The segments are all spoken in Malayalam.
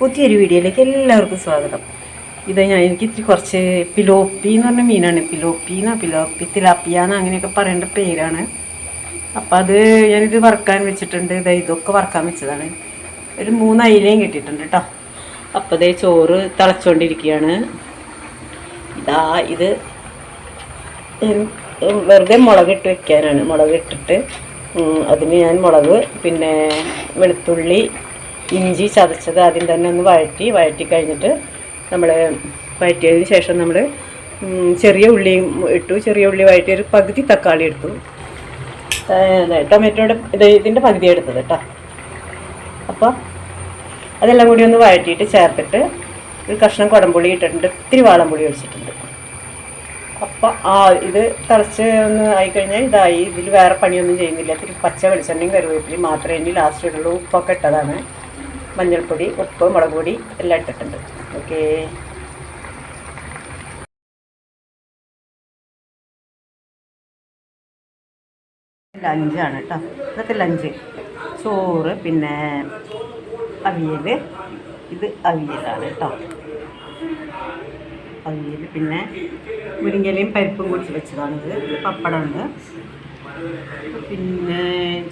പുതിയൊരു വീഡിയോയിലേക്ക് എല്ലാവർക്കും സ്വാഗതം. ഇത് ഞാൻ എനിക്ക് ഇത്തിരി കുറച്ച് പിലോപ്പി എന്ന് പറഞ്ഞ മീനാണ്. പിലോപ്പിന്നോ പിലോപ്പി തിലാപ്പിയാന്ന് അങ്ങനെയൊക്കെ പറയേണ്ട പേരാണ്. അപ്പം അത് ഞാനിത് വറക്കാൻ വെച്ചിട്ടുണ്ട്. ഇതാ ഇതൊക്കെ വറക്കാൻ വെച്ചതാണ്. ഒരു മൂന്ന് അയിലയും കിട്ടിയിട്ടുണ്ട് കേട്ടോ അപ്പോൾ ഇതേ ചോറ് തിളച്ചുകൊണ്ടിരിക്കുകയാണ് ഇതാ ഇത് വെറുതെ മുളകിട്ട് വെക്കാനാണ്. മുളക് ഇട്ടിട്ട് ഉം, അതിന് ഞാൻ മുളക് പിന്നെ വെളുത്തുള്ളി ഇഞ്ചി ചതച്ചത് ആദ്യം തന്നെ ഒന്ന് വഴറ്റി വഴറ്റി കഴിഞ്ഞിട്ട് നമ്മൾ വഴറ്റിയതിന് ശേഷം നമ്മൾ ചെറിയ ഉള്ളിയും ഇട്ടു. ചെറിയ ഉള്ളി വഴറ്റി ഒരു പകുതി തക്കാളി എടുത്തു. ടൊമാറ്റോയുടെ ഇത് ഇതിന്റെ പകുതി എടുത്തത് കേട്ടോ. അപ്പോൾ അതെല്ലാം കൂടി ഒന്ന് വഴറ്റിയിട്ട് ചേർത്തിട്ട് ഒരു കഷ്ണം കുടംപുളി ഇട്ടിട്ടുണ്ട്. ഇത്തിരി വാളംപുളി ഒഴിച്ചിട്ടുണ്ട്. അപ്പോൾ ആ ഇത് തിളച്ച് ഒന്ന് ആയിക്കഴിഞ്ഞാൽ ഇതായി. ഇതിൽ വേറെ പണിയൊന്നും ചെയ്യുന്നില്ല. ഇത്തിരി പച്ച വെളിച്ചെണ്ണയും കറിവേപ്പിലയും മാത്രമേ ഇനി ലാസ്റ്റ് ഇടുള്ളൂ. ഉപ്പൊക്കെ ഇട്ടതാണ്. മഞ്ഞൾപ്പൊടി ഉപ്പ് മുളക് പൊടി എല്ലാം ഇട്ടിട്ടുണ്ട്. ഓക്കേ. ലഞ്ചാണ് കേട്ടോ ഇതൊക്കെ ലഞ്ച്. ചോറ് പിന്നെ അവിയൽ ഇത് അവിയലാണ് കേട്ടോ അവിയൽ പിന്നെ മുരിങ്ങലയും പരിപ്പും കൂടി വെച്ചതാണിത്. പപ്പടമുണ്ട് പിന്നെ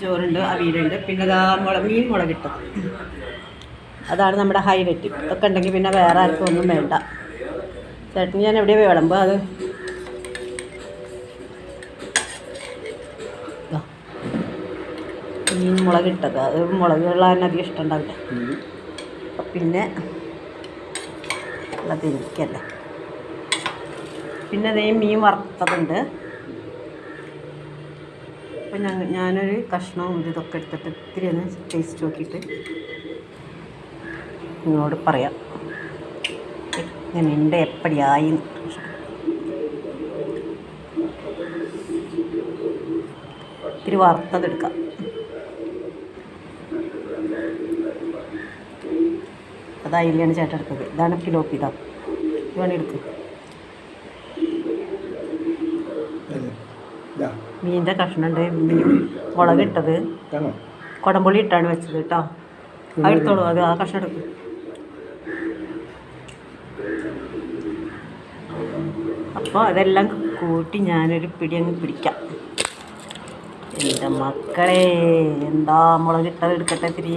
ചോറുണ്ട് അവിയലുണ്ട്. പിന്നെ ഇതാ മുളക് മീൻ മുളകിട്ടത്. അതാണ് നമ്മുടെ ഹൈലൈറ്റ് ഇതൊക്കെ ഉണ്ടെങ്കിൽ പിന്നെ വേറെ ആർക്കും ഒന്നും വേണ്ട. ചേട്ടന് ഞാൻ എവിടെയാണ് വിളമ്പുക അത്. മീൻ മുളകിട്ടത്. അത് മുളക് തന്നെ അധികം ഇഷ്ടം ഉണ്ടാവില്ല. പിന്നെ ഉള്ളത് എനിക്കല്ലേ. പിന്നെ അതേ മീൻ വറുത്തതുണ്ട്. അപ്പം ഞാൻ ഞാനൊരു കഷ്ണവും ഇത് ഇതൊക്കെ എടുത്തിട്ട് ഇത്തിരി ഒന്ന് ടേസ്റ്റ് നോക്കിയിട്ട് നിങ്ങളോട് പറയാം. എങ്ങനെയുണ്ട് എപ്പടിയായി? ഇത്തിരി വറുത്തതെടുക്കാം അതായില്ലാണ് ചേട്ടൻ എടുത്തത്. ഇതാണ് കിലോപ്പി ഇതാ ഇത് വേണേ എടുക്കുക ഇതാ, മീനിന്റെ കഷ്ണമുണ്ട് മീൻ മുളകിട്ടത്? കുടംപുളി ഇട്ടാണ് വെച്ചത് കേട്ടോ. അത് എടുത്തോളൂ അത് ആ കഷ്ണം എടുക്കും. അപ്പോൾ അതെല്ലാം കൂട്ടി ഞാനൊരു പിടി അങ്ങ് പിടിക്കാം. എന്റെ മക്കളെ എന്താ മുളകിട്ടത് എടുക്കട്ടെ തിരി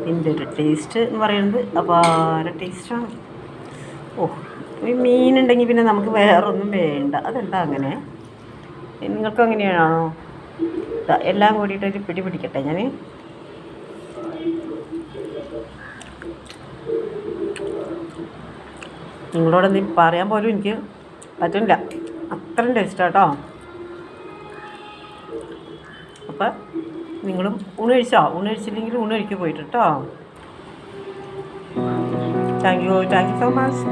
ഇതിന്റെ ഒരു ടേസ്റ്റ് എന്ന് പറയുന്നത് അപാര ടേസ്റ്റാണ്. ഓ ഈ മീനുണ്ടെങ്കിൽ പിന്നെ നമുക്ക് വേറൊന്നും വേണ്ട. അതെന്താ അങ്ങനെ? നിങ്ങൾക്കും അങ്ങനെയാണോ? എല്ലാം കൂടിയിട്ട് ഒരു പിടി പിടിക്കട്ടെ ഞാൻ നിങ്ങളോട് നീ പറയാൻ പോലും എനിക്ക് പറ്റില്ല അത്രയും ടേസ്റ്റാട്ടോ അപ്പം നിങ്ങളും ഊണ് കഴിച്ചോ ഊണ് കഴിച്ചില്ലെങ്കിൽ ഊണ് പോയിട്ട് കേട്ടോ thank you thank you so much